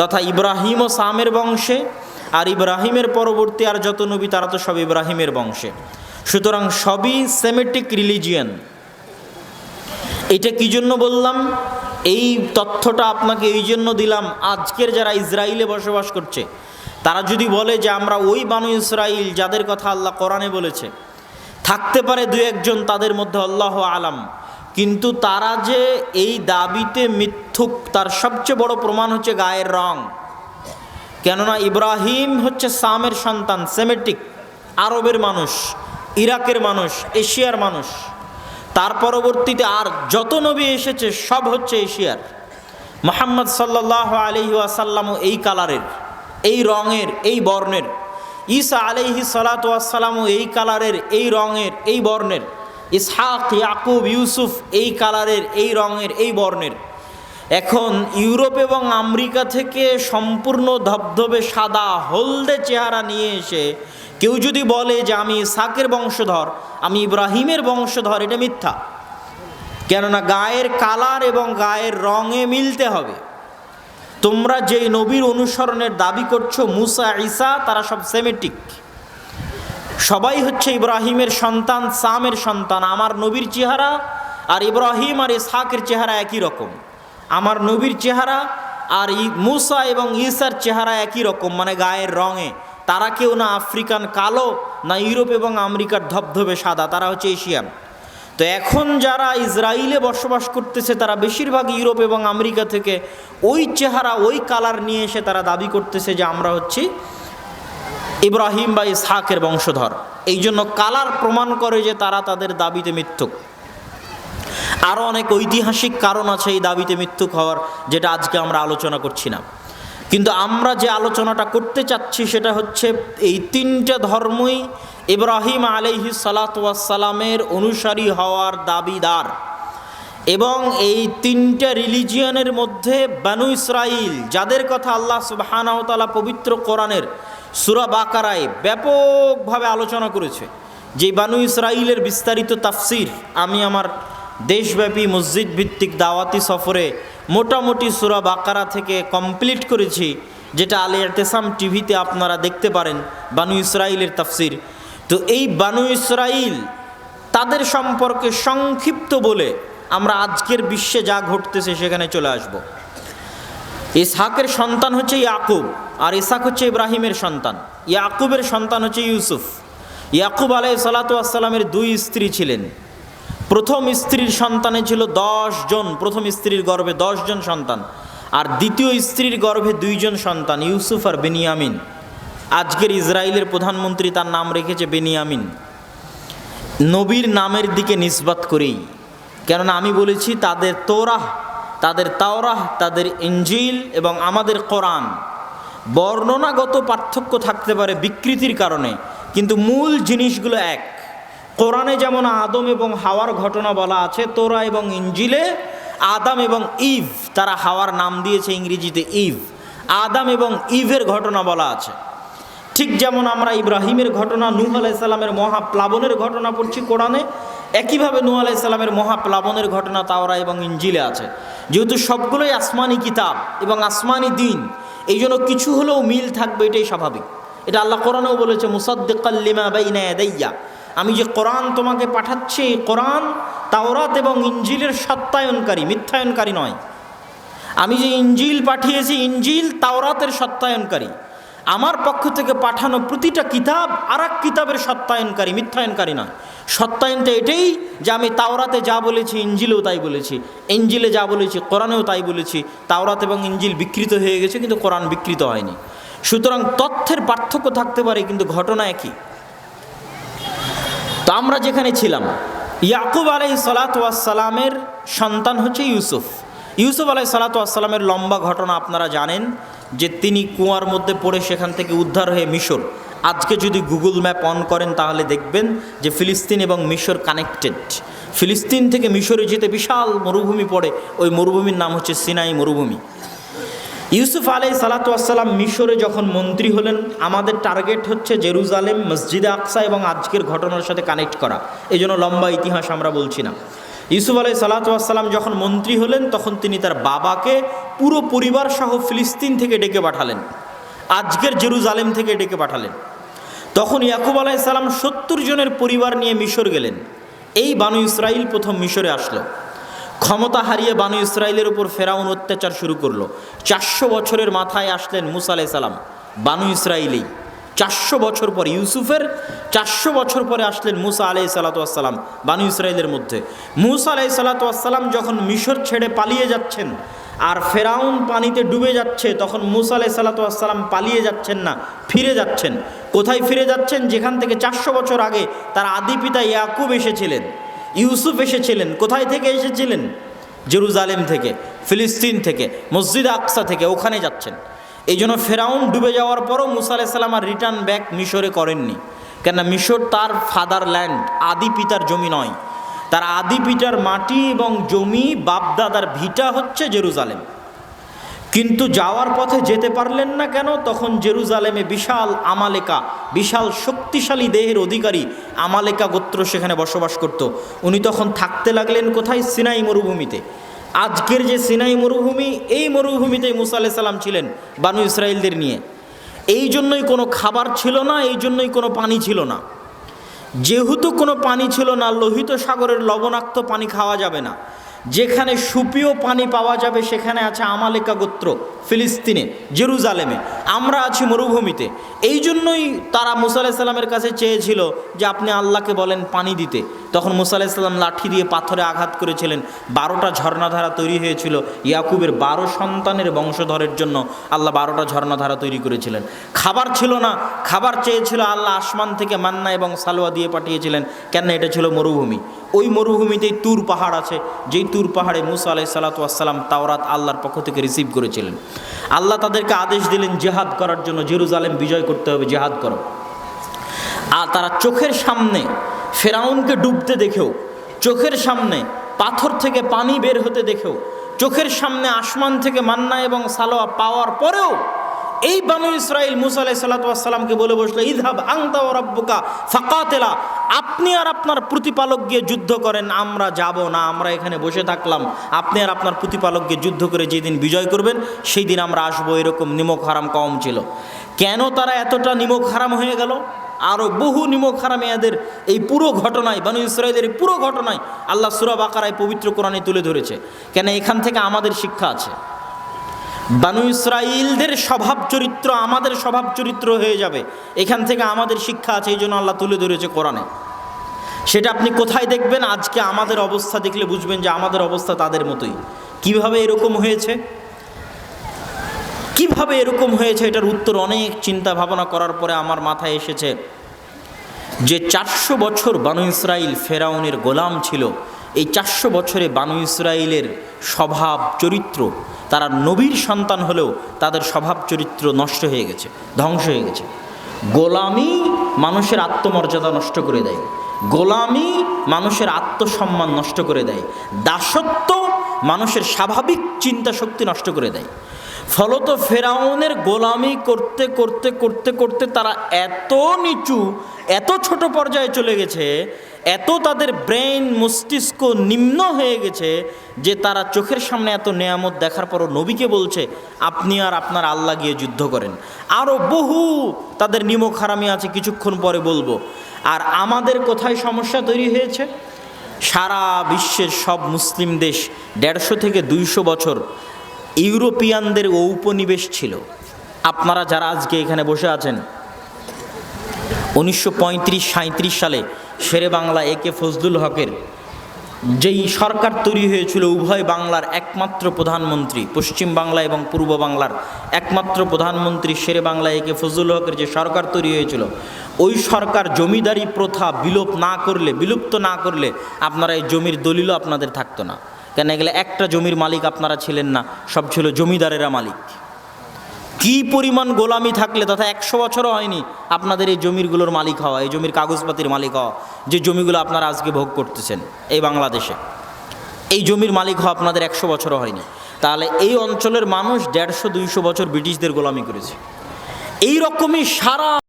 তথা ইব্রাহিম ও সামের বংশে, আর ইব্রাহিমের পরবর্তী আর যত নবী, তারা তো সব ইব্রাহিমের বংশে। সুতরাং সবই সেমেটিক রিলিজিয়ান এটা কি জন্য বললাম? এই তথ্যটা আপনাকে এই জন্য দিলাম, আজকের যারা ইসরায়েলে বসবাস করছে, তারা যদি বলে যে আমরা ওই বানু ইসরাইল যাদের কথা আল্লাহ কোরআনে বলেছে, থাকতে পারে দু একজন, তাদের মধ্যে আল্লাহ আলাম। কিন্তু তারা যে এই দাবিতে মিথ্যুক, তার সবচেয়ে বড় প্রমাণ হচ্ছে গায়ের রং। কেননা ইব্রাহিম হচ্ছে সামের সন্তান, সেমেটিক, আরবের মানুষ, ইরাকের মানুষ, এশিয়ার মানুষ। তার পরবর্তীতে আর যত নবী এসেছে, সব হচ্ছে এশিয়ার। মোহাম্মদ সাল্লাহ আলহি আসাল্লামও এই কালারের, এই রঙের, এই বর্ণের। ঈসা আলহি সালাতামও এই কালারের, এই রঙের, এই বর্ণের। ইসহাক, ইয়াকুব, ইউসুফ এই কালারের, এই রঙের, এই বর্ণের। এখন ইউরোপ এবং আমেরিকা থেকে সম্পূর্ণ ধবধবে সাদা, হলদে চেহারা নিয়ে এসে কেউ যদি বলে যে আমি ইসাকের বংশধর, আমি ইব্রাহিমের বংশধর, এটা মিথ্যা। কেননা গায়ের কালার এবং গায়ের রঙে মিলতে হবে। তোমরা যেই নবীর অনুসরণের দাবি করছ, মুসা, ঈসা, তারা সব সেমেটিক। সবাই হচ্ছে ইব্রাহিমের সন্তান, সামের সন্তান। আমার নবীর চেহারা আর ইব্রাহিম আর ইসহাকের চেহারা একই রকম। আমার নবীর চেহারা আর মুসা এবং ঈসার চেহারা একই রকম মানে গায়ের রঙে। তারা কেউ না আফ্রিকান কালো, না ইউরোপ এবং আমেরিকার ধবধবে সাদা, তারা হচ্ছে এশিয়ান। তো এখন যারা ইসরায়েলে বসবাস করতেছে, তারা বেশিরভাগ ইউরোপ এবং আমেরিকা থেকে ওই চেহারা, ওই কালার নিয়ে এসে তারা দাবি করতেছে যে আমরা হচ্ছি ইব্রাহিম বা ইসহাকের বংশধর। এই জন্য কালার প্রমাণ করে যে তারা তাদের দাবিতে মিথ্যুক আরও অনেক ঐতিহাসিক কারণ আছে এই দাবিতে মিথ্যুক হওয়ার, যেটা আজকে আমরা আলোচনা করছি না। কিন্তু আমরা যে আলোচনাটা করতে চাচ্ছি সেটা হচ্ছে এই তিনটে ধর্মই ইব্রাহিম আলহি সালাতামের অনুসারী হওয়ার দাবিদার। এবং এই তিনটে রিলিজিয়নের মধ্যে বানু ইসরাইল, যাদের কথা আল্লাহ সুবাহানাহতালা পবিত্র কোরআনের সুরা বাকারায় ব্যাপকভাবে আলোচনা করেছে। যে বানু ইসরাইলের বিস্তারিত তাফসির, আমি আমার দেশব্যাপী মসজিদ ভিত্তিক দাওয়াতি সফরে মোটামুটি সুরা বাকারা থেকে কমপ্লিট করেছি, যেটা আলে এতেসাম টিভিতে আপনারা দেখতে পারেন, বানু ইসরাইলের তাফসির। তো এই বানু ইসরাইল তাদের সম্পর্কে সংক্ষিপ্ত বলে আমরা আজকের বিশ্বে যা ঘটতেছে সেখানে চলে আসব। ইসহাকের সন্তান হচ্ছে ইয়াকুব। আর ইসাক হচ্ছে ইব্রাহিমের সন্তান, ইয়াকুবের সন্তান হচ্ছে ইউসুফ। ইয়াকুব আলাই সালাতামের দুই স্ত্রী ছিলেন। প্রথম স্ত্রীর সন্তানে ছিল দশ জন, প্রথম স্ত্রীর গর্ভে জন সন্তান, আর দ্বিতীয় স্ত্রীর গর্ভে দুইজন সন্তান, ইউসুফ আর বেনিয়ামিন। আজকের ইসরায়েলের প্রধানমন্ত্রী তার নাম রেখেছে বেনিয়ামিন। নবীর নামের দিকে নিসবাত করেই। কেননা আমি বলেছি, তাদের তোরাহ, তাদের তাওরাহ, তাদের ইঞ্জিল এবং আমাদের কোরআন বর্ণনাগত পার্থক্য থাকতে পারে বিকৃতির কারণে, কিন্তু মূল জিনিসগুলো এক। কোরআনে যেমন আদম এবং হাওয়ার ঘটনা বলা আছে, তোরা এবং ইঞ্জিলে আদাম এবং ইভ, তারা হাওয়ার নাম দিয়েছে ইংরেজিতে ইভ। আদাম এবং ইভের ঘটনা বলা আছে। ঠিক যেমন আমরা ইব্রাহিমের ঘটনা, নূহ আলাইসাল্লামের মহাপ্লাবনের ঘটনা পড়ছি কোরআনে, একইভাবে নূহ আলাইসাল্লামের মহাপ্লাবনের ঘটনা তাওরা এবং ইঞ্জিলে আছে। যেহেতু সবগুলোই আসমানি কিতাব এবং আসমানি দিন এই জন্য কিছু হলেও মিল থাকবে, এটাই স্বাভাবিক। এটা আল্লাহ কোরআনেও বলেছে মুসাদ্দিকাল্লিমা বাইনা ইয়াদাইয়া। আমি যে কোরআন তোমাকে পাঠাচ্ছি কোরআন তাওরাত এবং ইঞ্জিলের সত্যায়নকারী, মিথ্যায়নকারী নয়। আমি যে ইঞ্জিল পাঠিয়েছি ইঞ্জিল তাওরাতের সত্যায়নকারী। আমার পক্ষ থেকে পাঠানো প্রতিটা কিতাব আর এক কিতাবের সত্যায়নকারী, মিথ্যায়নকারী নয়। সত্যায়নটা এটাই যে আমি তাওরাতে যা বলেছি ইঞ্জিলেও তাই বলেছি। ইঞ্জিলে যা বলেছি, কোরআনেও তাই বলেছি। তাওরাত এবং ইঞ্জিল বিকৃত হয়ে গেছে, কিন্তু কোরআন বিকৃত হয়নি। সুতরাং তথ্যের পার্থক্য থাকতে পারে, কিন্তু ঘটনা একই। তো আমরা যেখানে ছিলাম, ইয়াকুব আলাই সালাতামের সন্তান হচ্ছে ইউসুফ। ইউসুফ আলাই সালাতামের লম্বা ঘটনা আপনারা জানেন। যে তিনি কুয়ার মধ্যে পড়ে সেখান থেকে উদ্ধার হয়ে মিশর। আজকে যদি গুগল ম্যাপ অন করেন তাহলে দেখবেন যে ফিলিস্তিন এবং মিশর কানেক্টেড। ফিলিস্তিন থেকে মিশরে যেতে বিশাল মরুভূমি পড়ে, ওই মরুভূমির নাম হচ্ছে সিনাই মরুভূমি। ইউসুফ আলাই সালাতাম মিশরে যখন মন্ত্রী হলেন, আমাদের টার্গেট হচ্ছে জেরুজালেম, মসজিদে আকসা এবং আজকের ঘটনার সাথে কানেক্ট করা। এই জন্য লম্বা ইতিহাস আমরা বলছি না। ইউসুফ আলাই সালাতাম যখন মন্ত্রী হলেন, তখন তিনি তার বাবাকে পুরো পরিবার সহ ফিলিস্তিন থেকে ডেকে পাঠালেন। আজকের জেরুজালেম থেকে ডেকে পাঠালেন। তখন ইয়াকুব আলাইসাল্লাম সত্তর জনের পরিবার নিয়ে মিশর গেলেন। এই বানু ইসরাইল প্রথম মিশরে আসলো। ক্ষমতা হারিয়ে বানু ইসরায়েলের উপর ফেরাউন অত্যাচার শুরু করল। চারশো বছরের মাথায় আসলেন মুসা আলাই আলাইসাল্লাম বানু ইসরায়েলেই চারশো বছর পরে, ইউসুফের চারশো বছর পরে আসলেন মুসা আলাই সালাতাম বানু ইসরায়েলের মধ্যে। মুসা আলাই সালাতাম যখন মিশর ছেড়ে পালিয়ে যাচ্ছেন আর ফেরাউন পানিতে ডুবে যাচ্ছে, তখন মুসা আলাই সালাতাম পালিয়ে যাচ্ছেন না, ফিরে যাচ্ছেন। কোথায় ফিরে যাচ্ছেন? যেখান থেকে চারশো বছর আগে তার আদি পিতা ইয়াকুব এসেছিলেন, ইউসুফ এসেছিলেন, কোথায় থেকে এসেছিলেন? জেরুজালেম থেকে, ফিলিস্তিন থেকে, মসজিদ আকসা থেকে, ওখানে যাচ্ছেন। এই জন্য ফেরাউন ডুবে যাওয়ার পরও মুসা আলাইসাল্লাম আর রিটার্ন ব্যাক মিশরে করেননি। কেন মিশর তার ফাদার ল্যান্ড আদি পিতার জমি নয়। তার আদি পিতার মাটি এবং জমি, বাপদাদার ভিটা হচ্ছে জেরুজালেম। কিন্তু যাওয়ার পথে যেতে পারলেন না কেন? তখন জেরুজালেমে বিশাল আমালেকা, বিশাল শক্তিশালী দেহের অধিকারী আমালেকা গোত্র সেখানে বসবাস করত। উনি তখন থাকতে লাগলেন কোথায়? সিনাই মরুভূমিতে। আজকের যে সিনাই মরুভূমি, এই মরুভূমিতে মুসা আলাহ সাল্লাম ছিলেন বানু ইসরায়েলদের নিয়ে। এই জন্যই কোনো খাবার ছিল না, এই জন্যই কোনো পানি ছিল না। যেহেতু কোনো পানি ছিল না, লোহিত সাগরের লবণাক্ত পানি খাওয়া যাবে না। যেখানে সুপীয় পানি পাওয়া যাবে, সেখানে আছে আমালেকা গোত্র, ফিলিস্তিনে, জেরুজালেমে। আমরা আছি মরুভূমিতে। এই জন্যই তারা মুসা আলাহিসাল্লামের কাছে চেয়েছিল যে আপনি আল্লাহকে বলেন পানি দিতে। তখন মুসা আলাহিসাল্লাম লাঠি দিয়ে পাথরে আঘাত করেছিলেন। বারোটা ঝর্ণাধারা তৈরি হয়েছিল ইয়াকুবের বারো সন্তানের বংশধরের জন্য। আল্লাহ বারোটা ঝর্ণাধারা তৈরি করেছিলেন। খাবার ছিল না, খাবার চেয়েছিল আল্লাহ আসমান থেকে মান্না এবং সালোয়া দিয়ে পাঠিয়েছিলেন। কেন এটা ছিল মরুভূমি? ওই মরুভূমিতেই তুর পাহাড় আছে। যেই তুর পাহাড়ে মুসা আলাই সালাতাম তাওরাত আল্লাহর পক্ষ থেকে রিসিভ করেছিলেন। আল্লাহ তাদেরকে আদেশ দিলেন জেহাদ করার জন্য জেরুজালেম বিজয় করতে হবে, জেহাদ করো। আর তারা চোখের সামনে ফেরাউনকে ডুবতে দেখেও, চোখের সামনে পাথর থেকে পানি বের হতে দেখেও, চোখের সামনে আসমান থেকে মান্না এবং সালোয়া পাওয়ার পরেও এই বানু ইসরাইল মুসা আলাই সাল্লাতামকে বলে বসল ইদহাব আংতা ও রব্বুকা ফাকাতেলা। আপনি আর আপনার প্রতিপালক গিয়ে যুদ্ধ করেন, আমরা যাব না, আমরা এখানে বসে থাকলাম। আপনি আর আপনার প্রতিপালক গিয়ে যুদ্ধ করে যেদিন বিজয় করবেন সেই দিন আমরা আসব এরকম নিমক হারাম কম ছিল। কেন তারা এতটা নিমক হারাম হয়ে গেল? আরও বহু নিমক হারাম এদের এই পুরো ঘটনায়, বানু ইসরায়েলের পুরো ঘটনায় আল্লাহ সুরা আকারায় পবিত্র কোরআনে তুলে ধরেছে। কেন এখান থেকে আমাদের শিক্ষা আছে? বানু ইসরাইলদের স্বভাব চরিত্র আমাদের স্বভাব চরিত্র হয়ে যাবে। এখান থেকে আমাদের শিক্ষা আছে এই জন্য আল্লাহ তুলে ধরেছে কোরআনে। সেটা আপনি কোথায় দেখবেন? আজকে আমাদের অবস্থা দেখলে বুঝবেন যে আমাদের অবস্থা তাদের মতোই। কীভাবে এরকম হয়েছে? কীভাবে এরকম হয়েছে? এটার উত্তর অনেক চিন্তা ভাবনা করার পরে আমার মাথায় এসেছে যে চারশো বছর বানু ইসরাইল ফেরাউনের গোলাম ছিল। এই চারশো বছরে বানু ইসরায়েলের স্বভাব, চরিত্র তারা নবীর সন্তান হলেও তাদের স্বভাব চরিত্র নষ্ট হয়ে গেছে, ধ্বংস হয়ে গেছে। গোলামি মানুষের আত্মমর্যাদা নষ্ট করে দেয়। গোলামি মানুষের আত্মসম্মান নষ্ট করে দেয়। দাসত্ব মানুষের স্বাভাবিক চিন্তা শক্তি নষ্ট করে দেয়। ফলত ফেরাউনের গোলামি করতে করতে করতে করতে তারা এত নিচু, এত ছোট পর্যায়ে চলে গেছে, এত তাদের ব্রেন মস্তিষ্ক নিম্ন হয়ে গেছে যে তারা চোখের সামনে এত নেয়ামত দেখার পরও নবীকে বলছে, আপনি আর আপনার আল্লাহ গিয়ে যুদ্ধ করেন। আরও বহু তাদের নিমক হারামি আছে, কিছুক্ষণ পরে বলব। আর আমাদের কোথায় সমস্যা তৈরি হয়েছে? সারা বিশ্বের সব মুসলিম দেশ দেড়শো থেকে দুইশো বছর ইউরোপিয়ানদের ঔপনিবেশ ছিল। আপনারা যারা আজকে এখানে বসে আছেন, উনিশশো পঁয়ত্রিশ সাঁত্রিশ সালে শেরে বাংলা এ কে ফজলুল হকের যেই সরকার তৈরি হয়েছিল উভয় বাংলার একমাত্র প্রধানমন্ত্রী, পশ্চিম বাংলা এবং পূর্ব বাংলার একমাত্র প্রধানমন্ত্রী শেরে বাংলা একে কে ফজলুল হকের যে সরকার তৈরি হয়েছিল, ওই সরকার জমিদারি প্রথা বিলোপ না করলে, বিলুপ্ত না করলে আপনারা এই জমির দলিলও আপনাদের থাকতো না। কেন এগুলো একটা জমির মালিক আপনারা ছিলেন না, সব ছিল জমিদারেরা মালিক। কি পরিমাণ গোলামি থাকলে তথা একশো বছরও হয়নি আপনাদের এই জমিরগুলোর মালিক হওয়া, এই জমির কাগজপাতির মালিক হওয়া। যে জমিগুলো আপনারা আজকে ভোগ করতেছেন এই বাংলাদেশে। এই জমির মালিক হওয়া আপনাদের একশো বছরও হয়নি। তাহলে এই অঞ্চলের মানুষ দেড়শো দুইশো বছর ব্রিটিশদের গোলামি করেছে। এই রকমই সারা